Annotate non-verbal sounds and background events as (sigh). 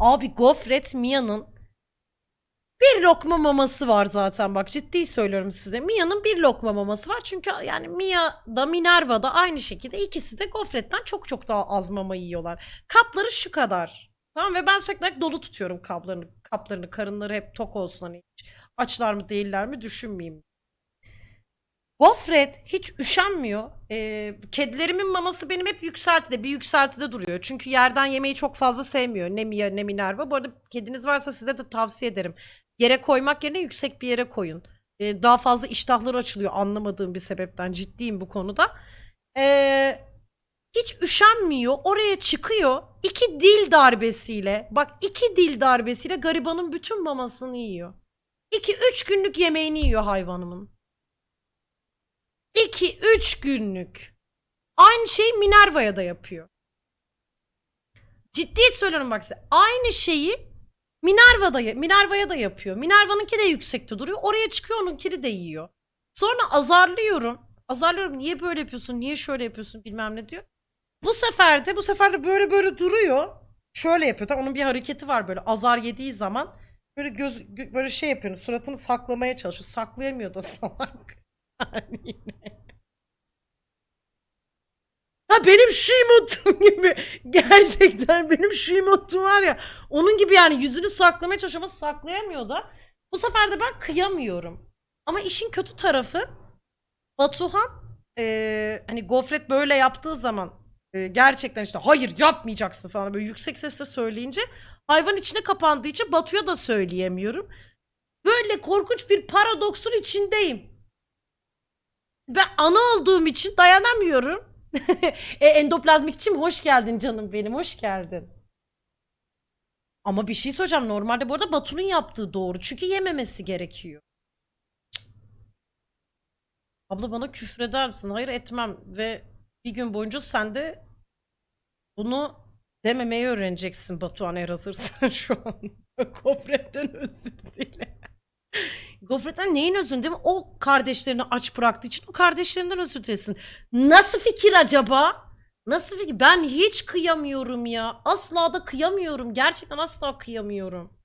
Abi gofret Mia'nın bir lokma maması var zaten bak ciddi söylüyorum size. Mia'nın bir lokma maması var. Çünkü yani Mia da Minerva da aynı şekilde ikisi de gofretten çok çok daha az mama yiyorlar. Kapları şu kadar. Tamam ve ben sürekli dolu tutuyorum kaplarını, kaplarını, karınları hep tok olsun hani hiç açlar mı değiller mi düşünmeyeyim. Gofret hiç üşenmiyor. Ee, kedilerimin maması benim hep yükseltide, bir yükseltide duruyor. Çünkü yerden yemeyi çok fazla sevmiyor. Ne Mia ne Minerva. Bu arada kediniz varsa size de tavsiye ederim. Yere koymak yerine yüksek bir yere koyun. Ee, daha fazla iştahları açılıyor anlamadığım bir sebepten. Ciddiyim bu konuda. Ee, hiç üşenmiyor. Oraya çıkıyor. iki dil darbesiyle, bak iki dil darbesiyle garibanın bütün mamasını yiyor. İki üç günlük yemeğini yiyor hayvanımın. 2-3 günlük. Aynı şeyi Minerva'ya da yapıyor. Ciddi söylüyorum bak size. Aynı şeyi Minerva'da, Minerva'ya da yapıyor. Minerva'nınki de yüksekte duruyor. Oraya çıkıyor onunkini de yiyor. Sonra azarlıyorum. Azarlıyorum niye böyle yapıyorsun, niye şöyle yapıyorsun bilmem ne diyor. Bu sefer de bu sefer de böyle böyle duruyor. Şöyle yapıyor. Tamam, onun bir hareketi var böyle azar yediği zaman. Böyle göz gö- böyle şey yapıyor. Suratını saklamaya çalışıyor. Saklayamıyor da (laughs) salak. Haliyle. Ha benim şu emotum (laughs) gibi gerçekten benim şu emotum var ya onun gibi yani yüzünü saklamaya çalışıyor ama saklayamıyor da bu sefer de ben kıyamıyorum. Ama işin kötü tarafı Batuhan eee, hani gofret böyle yaptığı zaman eee, gerçekten işte hayır yapmayacaksın falan böyle yüksek sesle söyleyince hayvan içine kapandığı için Batu'ya da söyleyemiyorum. Böyle korkunç bir paradoksun içindeyim. Ben ana olduğum için dayanamıyorum. (laughs) e, endoplazmikçim hoş geldin canım benim hoş geldin. Ama bir şey söyleyeceğim. Normalde bu arada Batu'nun yaptığı doğru. Çünkü yememesi gerekiyor. Abla bana küfreder misin? Hayır etmem. Ve bir gün boyunca sen de bunu dememeyi öğreneceksin Batuhan eğer hazırsan (laughs) şu an. (laughs) Gofretten özür dile. Gofretten neyin özür değil mi? O kardeşlerini aç bıraktığı için o kardeşlerinden özür dilesin. Nasıl fikir acaba? Nasıl fikir? Ben hiç kıyamıyorum ya. Asla da kıyamıyorum. Gerçekten asla kıyamıyorum.